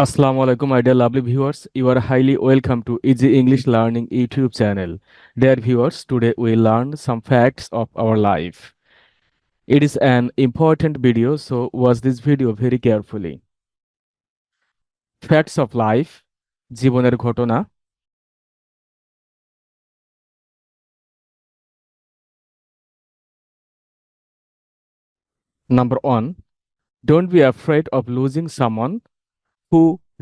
Assalamu alaikum, my dear lovely viewers. You are highly welcome to Easy English Learning YouTube channel. Dear viewers, today we learn some facts of our life. It is an important video, so watch this video very carefully. Facts of life, জীবনের ঘটনা Number one, don't be afraid of losing someone who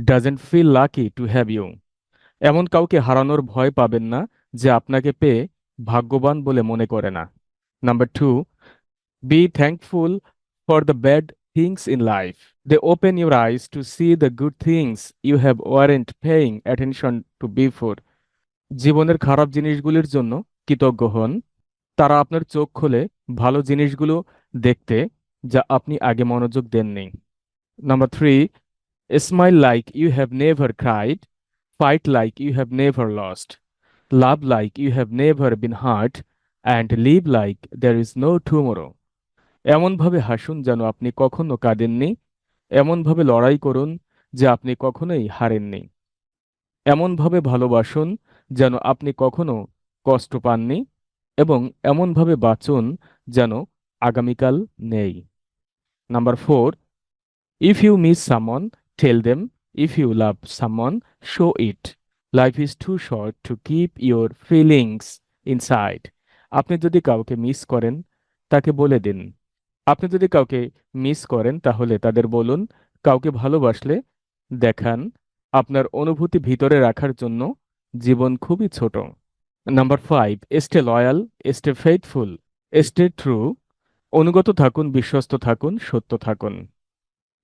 doesn't feel lucky to have you. এমন কাউকে হারানোর ভয় পাবেন না, যে আপনাকে পেয়ে ভাগ্যবান বলে মনে করে না। Number two be thankful for the bad things in life they open your eyes to see the good things you have weren't paying attention to before জীবনের খারাপ জিনিসগুলির জন্য কৃতজ্ঞ হন। তারা আপনার চোখ খোলে ভালো জিনিসগুলো দেখতে, যা আপনি আগে মনোযোগ দেননি। Number three smile like you have never cried fight like you have never lost, love like you have never been hurt, and live like there is no tomorrow. এমনভাবে হাসুন যেন আপনি কখনো কাঁদেননি এমনভাবে লড়াই করুন যে আপনি কখনোই হারেননি এমনভাবে ভালোবাসুন যেন আপনি কখনো কষ্ট পাননি এবং এমনভাবে বাঁচুন যেন আগামীকাল নেই number four if you miss someone tell them If you love someone, show it. Life is too short to keep your feelings inside. আপনি যদি কাউকে মিস করেন তাকে বলে দিন আপনি যদি কাউকে মিস করেন তাহলে তাদের বলুন কাউকে ভালোবাসলে দেখান আপনার অনুভূতি ভিতরে রাখার জন্য জীবন খুবই ছোট number five stay loyal stay faithful stay true অনুগত থাকুন বিশ্বস্ত থাকুন সত্য থাকুন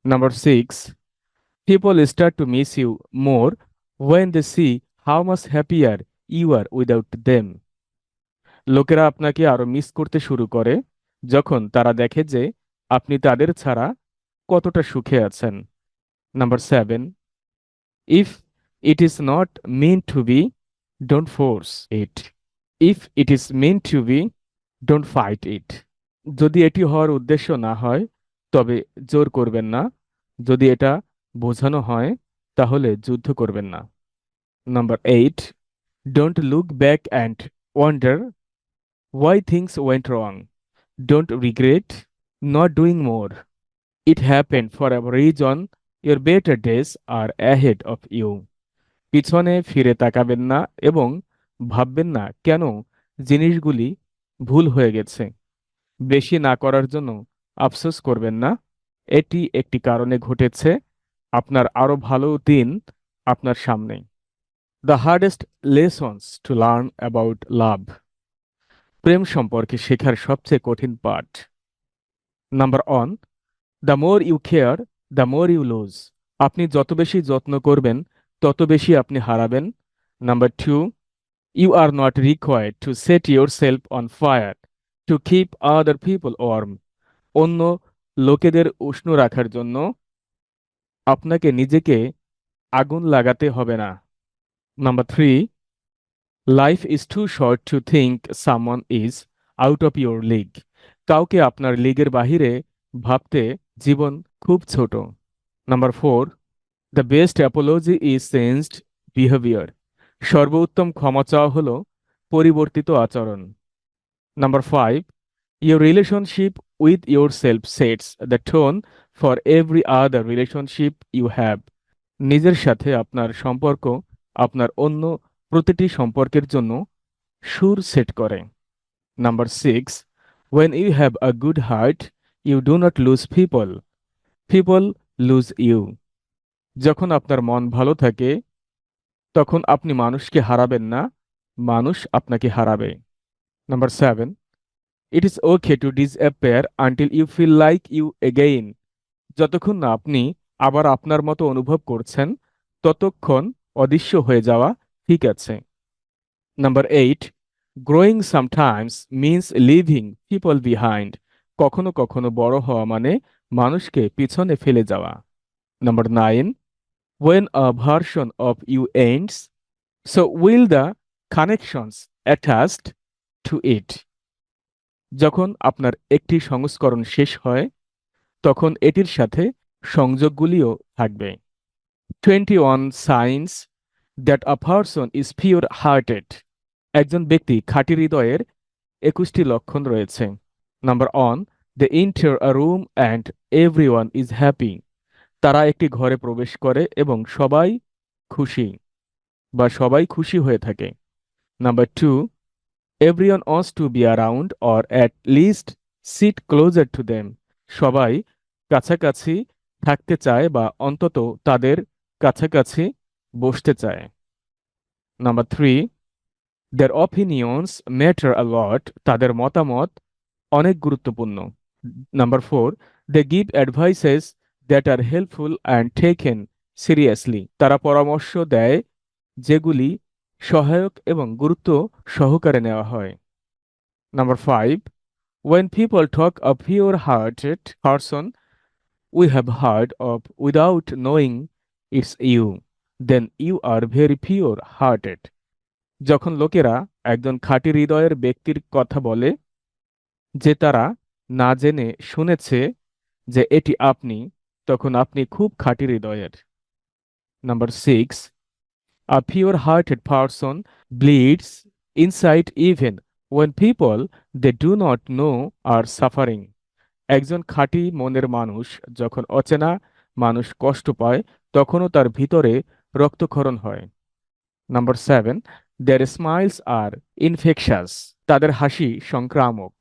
number six People start to miss you more when they see how much happier you are without them. লোকেরা আপনাকে আরও মিস করতে শুরু করে যখন তারা দেখে যে আপনি তাদের ছাড়া কতটা সুখে আছেন। Number seven if it is not meant to be don't force it if it is meant to be don't fight it যদি এটি হওয়ার উদ্দেশ্য না হয়, তবে জোর করবেন না। যদি এটা বোঝানো হয়, তাহলে যুদ্ধ করবেন না। Number eight don't look back and wonder why things went wrong don't regret not doing more it happen for a reason your better days are ahead of you পিছনে ফিরে তাকাবেন না এবং ভাববেন না কেন জিনিসগুলি ভুল হয়ে গেছে। বেশি না করার জন্য আফসোস করবেন না। এটি একটি কারণে ঘটেছে। আপনার আরও ভালো দিন আপনার সামনে the hardest lessons to learn about love প্রেম সম্পর্কে শেখার সবচেয়ে কঠিন পাঠ। Number one the more you care the more you lose আপনি যত বেশি যত্ন করবেন, তত বেশি আপনি হারাবেন। Number two you are not required to set yourself on fire to keep other people warm অন্য লোকেদের উষ্ণ রাখার জন্য আপনাকে নিজেকে আগুন লাগাতে হবে না। Number three, life is too short to think someone is out of your league. কাউকে আপনার লিগের বাহিরে ভাবতে জীবন খুব ছোট। Number four, the best apology is changed behaviour. সর্বোত্তম ক্ষমা চাওয়া হল পরিবর্তিত আচরণ। Number five your relationship with yourself sets the tone for every other relationship you have নিজের সাথে আপনার সম্পর্ক আপনার অন্য প্রতিটি সম্পর্কের জন্য সুর সেট করে। Number six when you have a good heart you do not lose people people lose you যখন আপনার মন ভালো থাকে, তখন আপনি মানুষকে হারাবেন না, মানুষ আপনাকে হারাবে। Number seven it is okay to disappear until you feel like you again যতক্ষণ না আপনি আবার আপনার মতো অনুভব করছেন, ততক্ষণ অদৃশ্য হয়ে যাওয়া ঠিক আছে। Number eight growing sometimes means leaving people behind কখনো কখনো বড় হওয়া মানে মানুষকে পিছনে ফেলে যাওয়া। Number nine when a version of you ends so will the connections attached to it যখন আপনার একটি সংস্করণ শেষ হয় তখন এটির সাথে সংযোগগুলিও থাকবে। Twenty one signs that a person is pure hearted একজন ব্যক্তি খাঁটি হৃদয়ের একুশটি লক্ষণ রয়েছে। Number one they enter a room and everyone is happy তারা একটি ঘরে প্রবেশ করে এবং সবাই খুশি বা সবাই খুশি হয়ে থাকে। Number two everyone wants to be around or at least sit closer to them সবাই কাছাকাছি থাকতে চায় বা অন্তত তাদের কাছাকাছি বসতে চায়। Number three their opinions matter a lot তাদের মতামত অনেক গুরুত্বপূর্ণ। Number four they give advices that are helpful and taken seriously তারা পরামর্শ দেয় যেগুলি সহায়ক এবং গুরুত্ব সহকারে নেওয়া হয়। Number five when people talk a pure hearted person we have heard of without knowing it's you then you are very pure hearted যখন লোকেরা একজন খাঁটি হৃদয়ের ব্যক্তির কথা বলে, যে তারা না জেনে শুনেছে যে এটি আপনি, তখন আপনি খুব খাঁটি হৃদয়ের। Number six a pure hearted person bleeds inside even when people they do not know are suffering একজন খাঁটি মনের মানুষ যখন অচেনা মানুষ কষ্ট পায়, তখনও তার ভিতরে রক্তক্ষরণ হয়। Number seven, their smiles are infectious, তাদের হাসি সংক্রামক।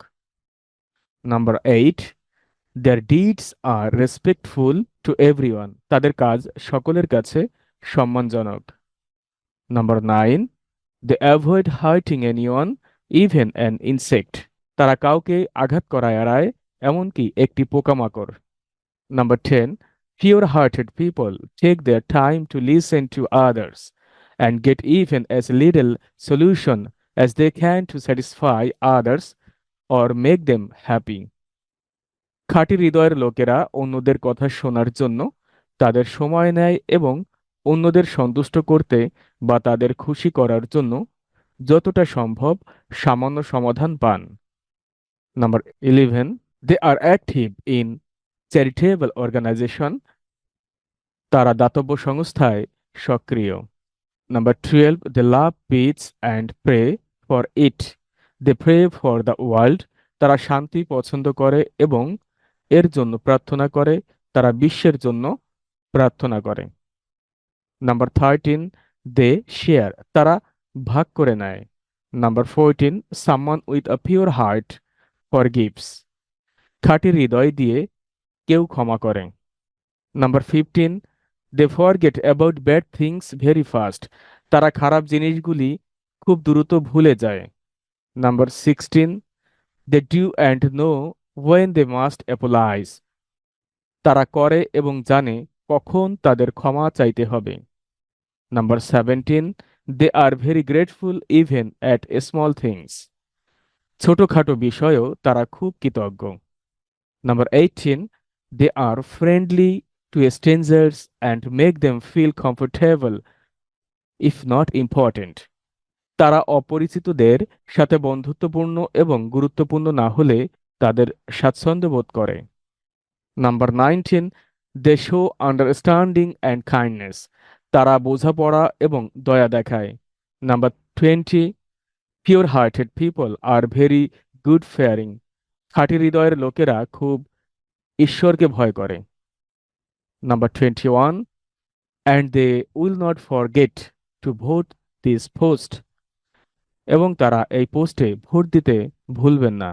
Number eight, their deeds are respectful to everyone, তাদের কাজ সকলের কাছে সম্মানজনক। Number nine, they avoid hurting anyone, even an insect, তারা কাউকে আঘাত করা এড়ায় এমনকি একটি পোকামাকড়। Number ten pure hearted people take their time to listen to others and get even as little solution as they can to satisfy others or make them happy খাঁটি হৃদয়ের লোকেরা অন্যদের কথা শোনার জন্য তাদের সময় নেয় এবং অন্যদের সন্তুষ্ট করতে বা তাদের খুশি করার জন্য যতটা সম্ভব সামান্য সমাধান পান। Number eleven they are active in charitable organisation তারা দাতব্য সংস্থায় সক্রিয়। Number 12, they love peace and pray for it. They pray for the world. তারা শান্তি পছন্দ করে এবং এর জন্য প্রার্থনা করে। তারা বিশ্বের জন্য প্রার্থনা করে। নাম্বার থার্টিন দে শেয়ার তারা ভাগ করে নেয়। Number fourteen someone with a pure heart forgives খাঁটি হৃদয় দিয়ে কেউ ক্ষমা করে number fifteen they forget about bad things very fast তারা খারাপ জিনিসগুলি খুব দ্রুত ভুলে যায়। Number sixteen they do and know when they must apologise তারা করে এবং জানে কখন তাদের ক্ষমা চাইতে হবে। Number seventeen they are very grateful even at small things ছোটোখাটো বিষয়েও তারা খুব কৃতজ্ঞ। Number eighteen they are friendly to strangers and make them feel comfortable, if not important. তারা অপরিচিতদের সাথে বন্ধুত্বপূর্ণ এবং গুরুত্বপূর্ণ না হলে তাদের স্বাচ্ছন্দ্য বোধ করে। Number nineteen they show understanding and kindness তারা বোঝাপড়া এবং দয়া দেখায়। Number twenty pure hearted people are very good fearing খাঁটি হৃদয়ের লোকেরা খুব ঈশ্বরকে ভয় করে। Number twenty one and they will not forget to vote this post এবং তারা এই পোস্টে ভোট দিতে ভুলবেন না।